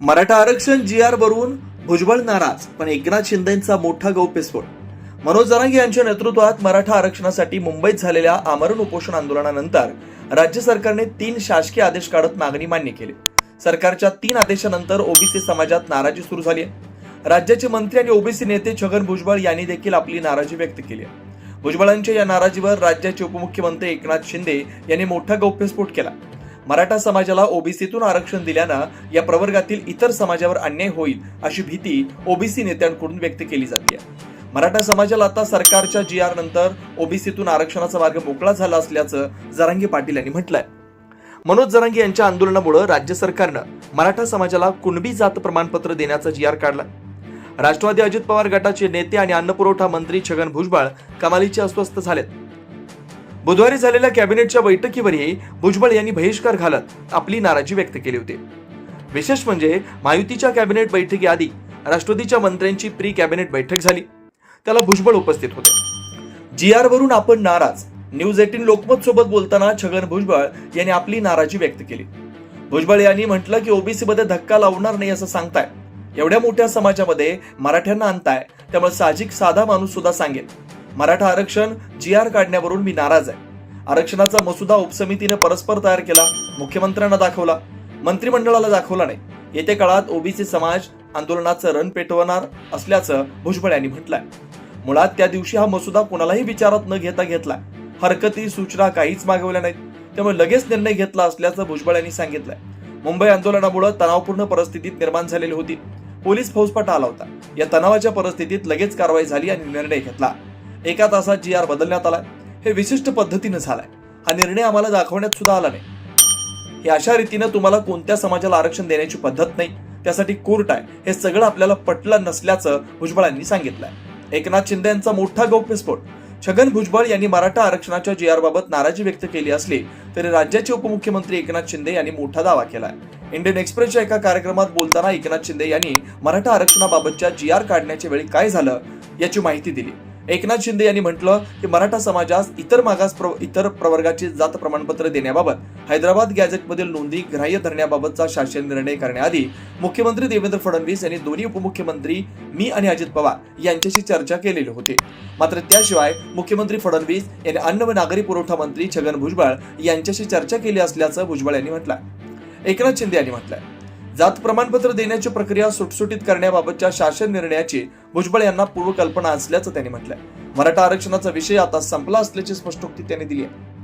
मराठा आरक्षण जी आर वरून भुजबळ नाराज पण एकनाथ शिंदेचा मोठा गौप्यस्फोट मनोज जरांगे यांच्या नेतृत्वात मराठा आरक्षणासाठी मुंबईत झालेल्या आमरण उपोषण आंदोलनानंतर राज्य सरकारने तीन शासकीय आदेश काढत मागणी मान्य केली. सरकारच्या तीन आदेशानंतर ओबीसी समाजात नाराजी सुरू झाली आहे. राज्याचे मंत्री आणि ओबीसी नेते छगन भुजबळ यांनी देखील आपली नाराजी व्यक्त केली आहे. भुजबळांच्या या नाराजीवर राज्याचे उपमुख्यमंत्री एकनाथ शिंदे यांनी मोठा गौप्यस्फोट केला. मराठा समाजाला ओबीसीतून आरक्षण दिल्यानं या प्रवर्गातील इतर समाजावर अन्याय होईल अशी भीती ओबीसी नेत्यांकडून व्यक्त केली जाते. मराठा समाजाला आता सरकारच्या जी आर नंतर ओबीसीतून आरक्षणाचा मार्ग मोकळा झाला असल्याचं जरांगी पाटील यांनी म्हटलंय. मनोज जरांगी यांच्या आंदोलनामुळे राज्य सरकारनं मराठा समाजाला कुणबी जात प्रमाणपत्र देण्याचा जी आर काढला राष्ट्रवादी अजित पवार गटाचे नेते आणि अन्नपुरवठा मंत्री छगन भुजबळ कमालीचे अस्वस्थ झालेत. बुधवारी झालेल्या कॅबिनेटच्या बैठकीवरही भुजबळ यांनी बहिष्कार घालत आपली नाराजी व्यक्त केली होती. विशेष म्हणजे महायुतीच्या कॅबिनेट बैठकीआधी राष्ट्रवादीच्या मंत्र्यांची प्री कॅबिनेट बैठक झाली. त्याला भुजबळ उपस्थित होते. जी आर वरून आपण नाराज न्यूज एटीन लोकमत सोबत बोलताना छगन भुजबळ यांनी आपली नाराजी व्यक्त केली. भुजबळ यांनी म्हटलं की ओबीसी मध्ये धक्का लावणार नाही असं सांगताय. एवढ्या मोठ्या समाजामध्ये मराठ्यांना आणताय त्यामुळे साहजिक साधा माणूस सुद्धा सांगेल. मराठा आरक्षण जी आर काढण्यावरून मी नाराज आहे. आरक्षणाचा मसुदा उपसमितीने परस्पर तयार केला मुख्यमंत्र्यांना दाखवला मंत्रिमंडळाला दाखवला नाही. येत्या काळात ओबीसी समाज आंदोलनाचं रण पेटवणार असल्याचं भुजबळ यांनी म्हटलंय. मुळात त्या दिवशी हा मसुदा कोणालाही विचारात न घेता घेतला हरकती सूचना काहीच मागवल्या नाहीत. त्यामुळे लगेच निर्णय घेतला असल्याचं भुजबळ यांनी सांगितलंय. मुंबई आंदोलनामुळे तणावपूर्ण परिस्थितीत निर्माण झालेली होती. पोलीस फौजफाटा आला होता. या तणावाच्या परिस्थितीत लगेच कारवाई झाली आणि निर्णय घेतला. एका तासात जी आर बदलण्यात आलाय. हे विशिष्ट पद्धतीनं झालाय. हा निर्णय आम्हाला दाखवण्यात सुद्धा आला नाही. हे अशा रीतीनं तुम्हाला कोणत्या समाजाला आरक्षण देण्याची पद्धत नाही त्यासाठी कोर्ट आहे हे सगळं आपल्याला पटलं नसल्याचं भुजबळांनी सांगितलंय. एकनाथ शिंदे यांचा मोठा गौप्यस्फोट छगन भुजबळ यांनी मराठा आरक्षणाच्या जी आर बाबत नाराजी व्यक्त केली असली तरी राज्याचे उपमुख्यमंत्री एकनाथ शिंदे यांनी मोठा दावा केलाय. इंडियन एक्सप्रेसच्या एका कार्यक्रमात बोलताना एकनाथ शिंदे यांनी मराठा आरक्षणाबाबतच्या जी आर काढण्याच्या वेळी काय झालं याची माहिती दिली. एकनाथ शिंदे यांनी म्हटलं की मराठा समाजास इतर मागास प्र, इतर प्रवर्गाची जात प्रमाणपत्र देण्याबाबत हैदराबाद गॅझेटमधील नोंदी ग्राह्य धरण्याबाबतचा शासन निर्णय करण्याआधी मुख्यमंत्री देवेंद्र फडणवीस यांनी दोन्ही उपमुख्यमंत्री मी आणि अजित पवार यांच्याशी चर्चा केलेली होती. मात्र त्याशिवाय मुख्यमंत्री फडणवीस यांनी अन्न व नागरी पुरवठा मंत्री छगन भुजबळ यांच्याशी चर्चा केली असल्याचं भुजबळ यांनी म्हटलंय एकनाथ शिंदे यांनी म्हटलंय जात प्रमाणपत्र देण्याची प्रक्रिया सुटसुटीत करण्याबाबतच्या शासन निर्णयाची भुजबळ यांना पूर्वकल्पना असल्याचं त्यांनी म्हटलंय. मराठा आरक्षणाचा विषय आता संपला असल्याची स्पष्टोक्ती त्यांनी दिली आहे.